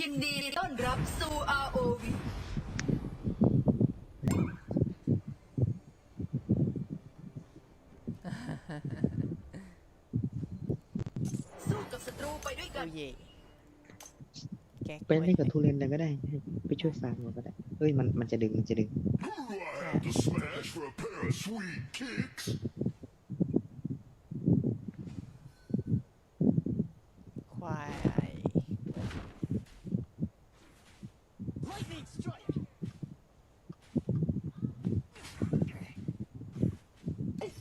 ยินดีต้อนรับสู่ ROV สู้กับศัตรูไปด้วยกัโอ้นเย่แก๊กไปเล่นกับทุเรนเลยก็ได้ให้ไปช่วยฟาร์มเราก็ได้เฮ้ยมันมันจะดึงมันจะดึง Had to smash for a pair of sweet kicks. ควาย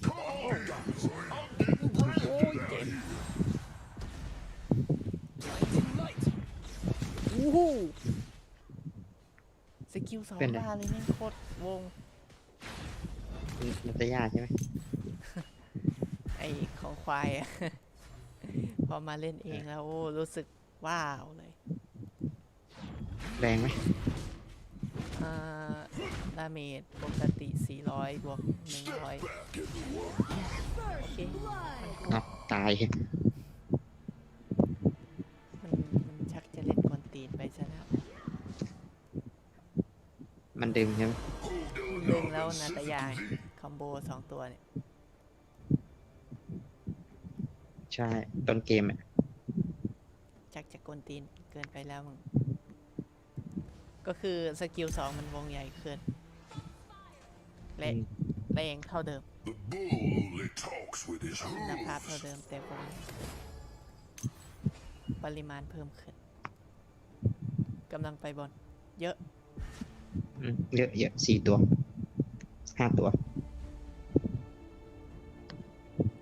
Come on, guys. I'm getting branded out here. อู้หูสกิลสองเป็นไรบ้าเลยแม่งโคตรวง มันจะยากใช่ไหมไอของควายอะ พอมาเล่นเองแล้วโอ้รู้สึกว้าวเลย แรงไหมอ่าดาเมจปกติ 400 บวก 100 Back, everyone. โอเคเอ้าตาย มันมันชักจะเล่นกวนตีนไปซะแล้ว มันดึงใช่ไหมดึงแล้วนาตายายคอมโบสองตัวเนี่ยใช่ต้นเกมอะชักจะกวนตีนเกินไปแล้วมึง ก็คือสกิลสองมันวงใหญ่เกินและอืมแรงเท่าเดิม The bull only talks with his คุณภาพ hooves. เท่าเดิมแต่วงปริมาณเพิ่มขึ้นกำลังไปบนเยอะอืม เยอะเยอะสี่ตัวห้าตัว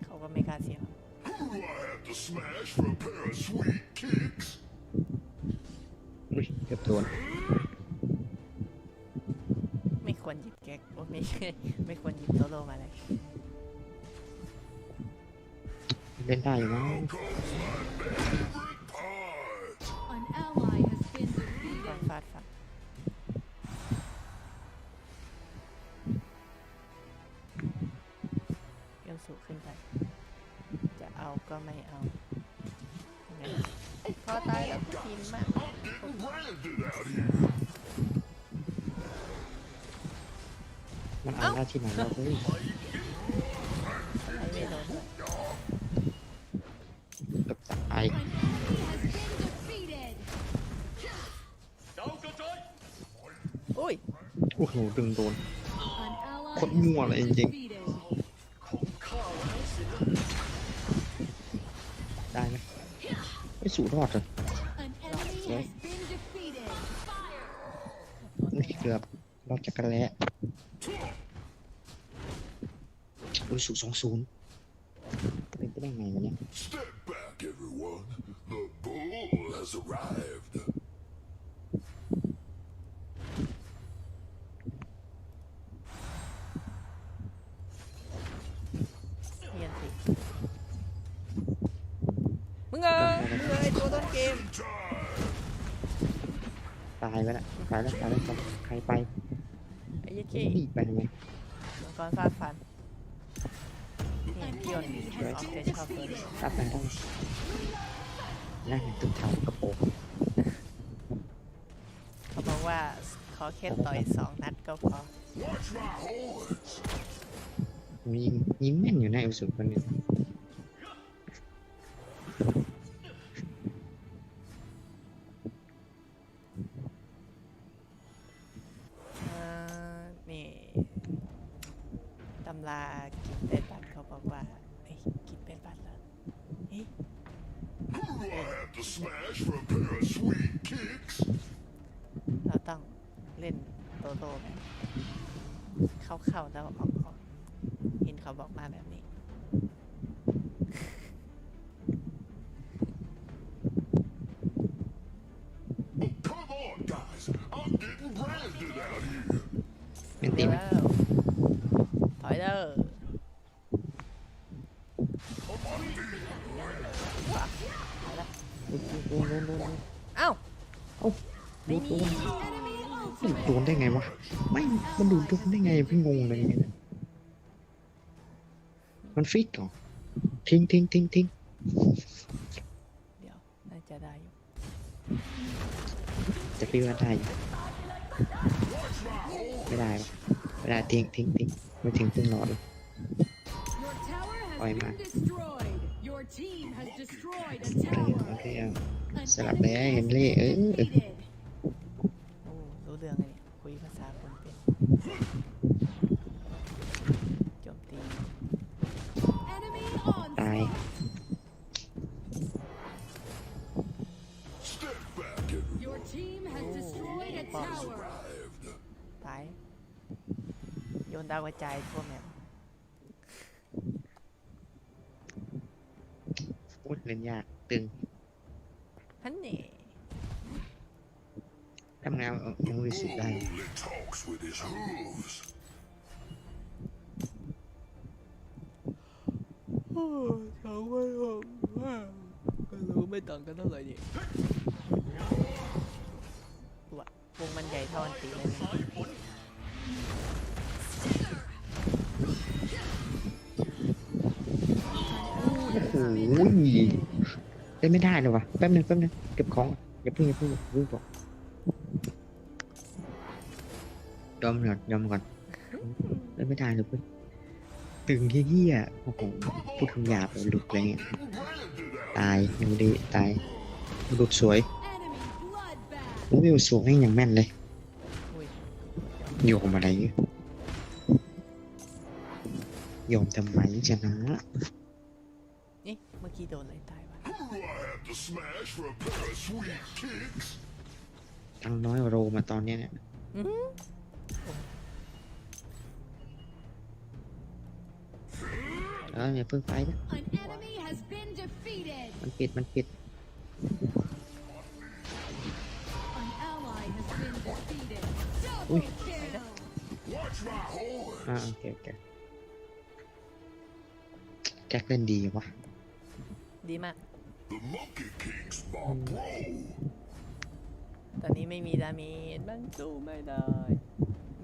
เขาก็ไม่กล้าเสีย Who do I have to smash for a pair of sweet kicks? อุ้ยเกือบโดนไม่ควรหยิบแก๊กโอ้ไม่ใช่ไม่ควรหยิบโซโล่มาเลย เล่นได้อยู่มั้ง Now comes my favorite part. An ally has been ฟาด defeated. ฟาดฟาด ขึ้นไป จะเอาก็ไม่เอาไงพอตายแล้วทีมมาก I'm getting branded out here. มันเอาหน้าที่ไหนเราเฮ้ยไอ้ไม่โดนด้วยเกือบตาย An enemy has been defeated. อุ้ย โอ้โหดึงโดน An ally โคตรมั่วเลยจริง defeated. ๆ ได้ไหมไม่สู่รอดเลย An enemy has been defeated. นี่เกือบรอดจากกันแล้วอุ้ยสู่สองศูนย์เป็นไปได้ไงวะเนี่ย Step back, everyone. The bull has arrived. เฮียนสิมึงเอ้ยมึงเอ้ยตัวต้นเกม ตายไปแล้วตายแล้วตายแล้วใครไปไอ้ยี่เคนี่ไปทำไมมังกรฟาดฟันนี่พี่ยนต์ออกจะชอบตัวนี้รับไปได้นั่งตุ้มเท้ากระโปรงเขาบอกว่าขอแค่ต่อยสองนัดก็พอ Watch my horns. ยิงยิงแม่นอยู่นะเอลสุดคนนี้ ตำรากินเป็ดบัตรเขาบอกว่าเอ้ยกินเป็ดบัตรเหรอเฮ้ย Who do I have to smash for a pair of sweet kicks? เราต้องเล่นโตโต้แบบเข้าๆแล้วออกออกเห็นเขาบอกมาแบบนี้ Oh, come on, guys. I'm getting branded out here. เป็นตีไหมแล้ว โดนโดนโดนโดนเอ้าโดนโดน Enemy มัน ultimate. โดนได้ไงวะ ไม่ มันโดนโดนได้ไงพี่งงเลยเนี่ยมันฟิกเหรอ ทิ้งทิ้งทิ้งทิ้งเดี๋ยว น่าจะได้อยู่แต่พี่ว่าได้อยู่ไม่ได้ปะไม่ได้ทิ้งทิ้งทิ้งไม่ทิ้งพึ่งหลอดเลย Your tower has Oi, been man. destroyed. Your team has destroyed a โอเค tower. โอเคเอา An สลับเลย enemy เฮ has นรี่เอ been อ defeated. โอ้รู้เรื่องเลยเนี่ยคุยภาษาคนเป็นโจมตี Enemy ตาย onslaught. Step back and Your team has destroyed a tower. arrived. ตายโยนดาวกระจายทั่วแมปพูดเล่นยากตึง ฮันนี่ ทำงานเอายังรู้สึกได้ Only talks with his hooves. โอ้สองพันหกก็รู้ไม่ต่างกันเท่าไหร่ดิตัววงมันใหญ่เท่าอันตีเลยนะโอ้ยเล่นไม่ได้เลยวะแป๊บนึงแป๊บนึงเก็บของอย่าเพิ่งอย่าเพิ่งอย่าเพิ่งบอก ยอมก่อนยอมก่อนเล่นไม่ได้เลยเพื่อนตึงเฮี้ยๆโอ้โหพูดคำหยาบเลยหลุดอะไรเงี้ย Branded out. ตายดูดีตายหลุดสวย Enemy bloodbath. โอ้ยสูงแม่งอย่างแม่นเลยอุ้ยโยมอะไรเนี่ยโยมทำไมชนะนี่เมื่อกี้โดนอะไรตายวะ Who do I have to smash for a pair of sweet kicks? ตังค์น้อยกว่าโรมาตอนเนี้ยเนี่ย อื้อหือแล้วอย่าเพิ่งไปนะ An enemy has been defeated. มันปิดมันปิด An ally has been defeated. Ui. Double kill. Watch my horn. อ่าโอเคโอเคแจ็คเล่นดีวะดีมาก The Monkey King's my bro. ตอนนี้ไม่มีดาเมจมันสู้ไม่ได้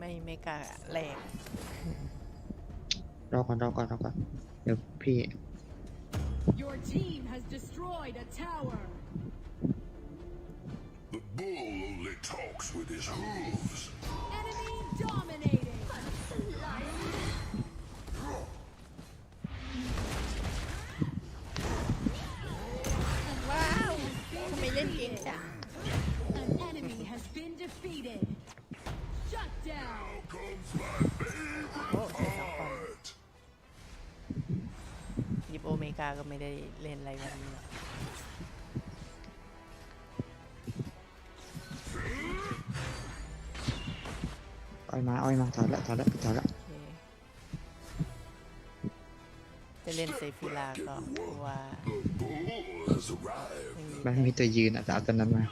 ไม่ไม่กล้าแหลกรอก่อนรอก่อนรอก่อนเดี๋ยวพี่ Your team has destroyed a tower. The bull only talks with his hooves. Enemy dominated. ว้าวทำไมเล่นเก่งจัง An enemy has been defeated. โอ้ใช้สองคน part. ยิปโอเมกาก็ไม่ได้เล่นอะไรวันนี้หรอกอ้อยมาอ้อยมาถอยละถอยละถอยละโอเคจะเล่นเซฟิลาก็เพราะว่า The bull has arrived. ไม่มีมันไม่มีตัวยืนอะแต่เอาตัวนั้นมา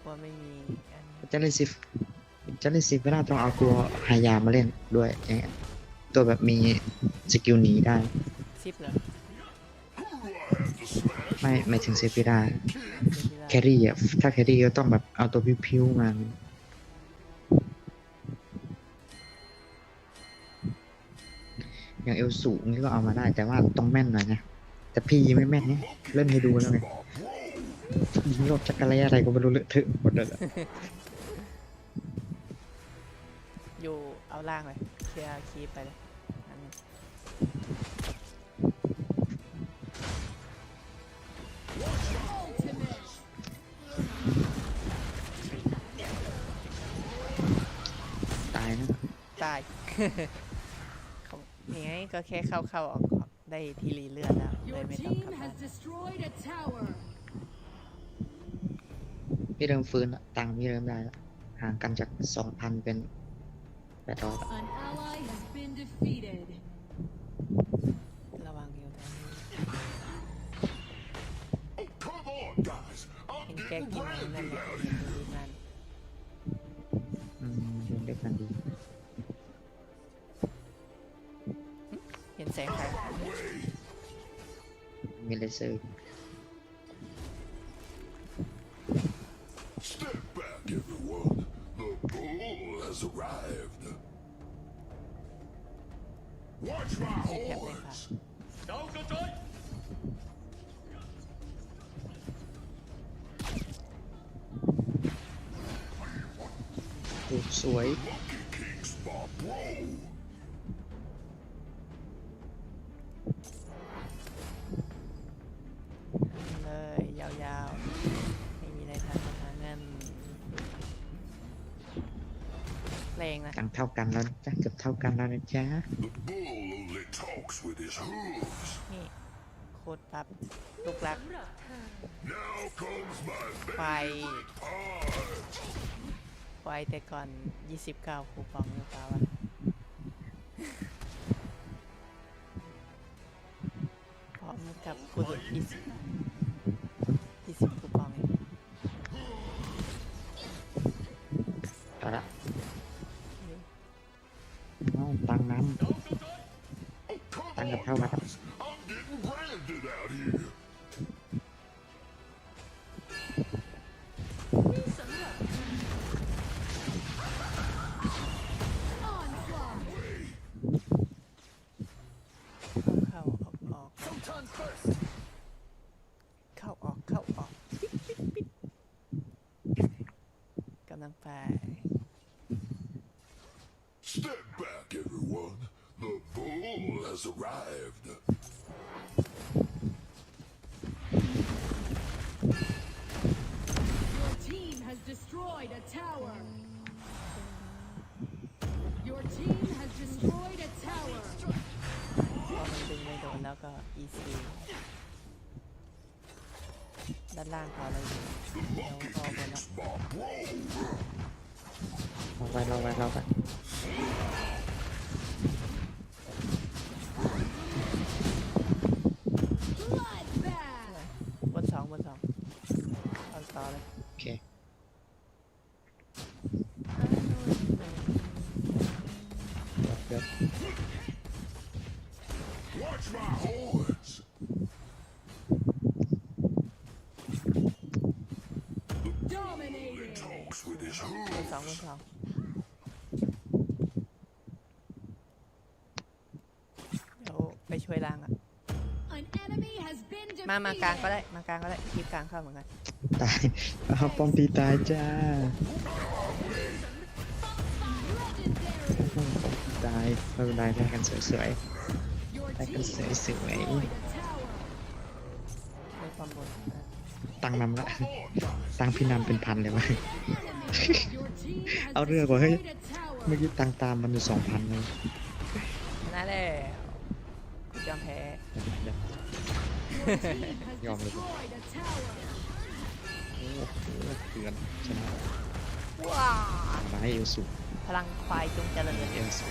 เพราะว่าไม่มีอันนี้จะเล่นซิฟ จะเล่นซิฟไม่ได้ต้องเอาตัวหายามาเล่นด้วยอย่างเงี้ยตัวแบบมีสกิลหนีได้ซิปเหรอ Who do I have to smash ไม่ไม่ถึงเซฟิได้เซฟิลาแครี่อะถ้าแครี่ก็ต้องแบบเอาตัวพิ้วๆมาอย่างเอลสูงนี่ก็เอามาได้แต่ว่าต้องแม่นหน่อยนะแต่พี่ยังไม่แม่นเนี่ยเล่นให้ดูแล้วไงยิงรอบจักรอะไรอะไรก็ไม่รู้เลอะเทอะหมดเลย เอาล่างเลยเคลียร์คีปไปเลยอันนี้ Ultimate. ตายนะตาย เขาอย่างไงก็แค่เข้าเข้าออกออกได้ทีรีเลือดแล้วเล Your ยไม่ต้อง team กลับบ้าน has destroyed a tower. พี่เริ่มฟื้นละตังค์พี่เริ่มได้ละห่างกันจากสองพันเป็น แปดร้อย An ally has been defeated. ระวังอยู่นะ Oh, come on, guys. เห็ I'm นแก getting กินนั่น branded แหละ out เห็น here. ดูมันอืมเดินด้วยกันดีเห็นแสงไฟมีเลเซอร์ arrived. Watch my horns! Oops, wait. งนะ ตังค์เท่ากันแล้วนะจ้ะเกือบเท่ากันแล้วนะจ๊ะ The bull only talks with his hooves. นี่โคตรปั๊บลูกรัก Now comes my ไฟ favorite part. ไฟแต่ก่อน 29 คูปองหรือเปล่าวะพร้อมกับคูณ20 arrived. Your team has destroyed a tower. Your team has destroyed a tower. พอมันดึงไม่โดนแล้วก็ easy ด้านล่างพอเลยเดี๋ยวพอไปแล้ว My bro. ำเราไปเราไปเราไป Bloodbath. บนสองบนสองเอาต่อเลย โอเค เดี๋ยว Watch my horns. Dominating. Talks with his บน hooves. สองบนสองเดี๋ยวไปช่วยล่างอะ An enemy has been มามากลางก็ defeated. ได้มากลางก็ได้คลิปกลางเข้าเหมือนกันตายเอาป้อมตีตายจ้า Legendary. ป้อมตีตายไม่เป็นไรได้กันสวย Your That team is has very sweet. destroyed a tower. ในความบนอะๆตังค์นำละตังค์พี่นำเป็นพันเลยวะ Enemy. Your team has เอาเรื่องว่ะเฮ้ย destroyed a tower. เมื่อกี้ตังค์ตามมันอยู่สองพันเลยชนะแล้วกูยอมแพ้ Your team has Yum. destroyed a tower. โอ้โหเตือนชนะว้ามาให้เอลสูพลังควายจงเจริญ เอลสู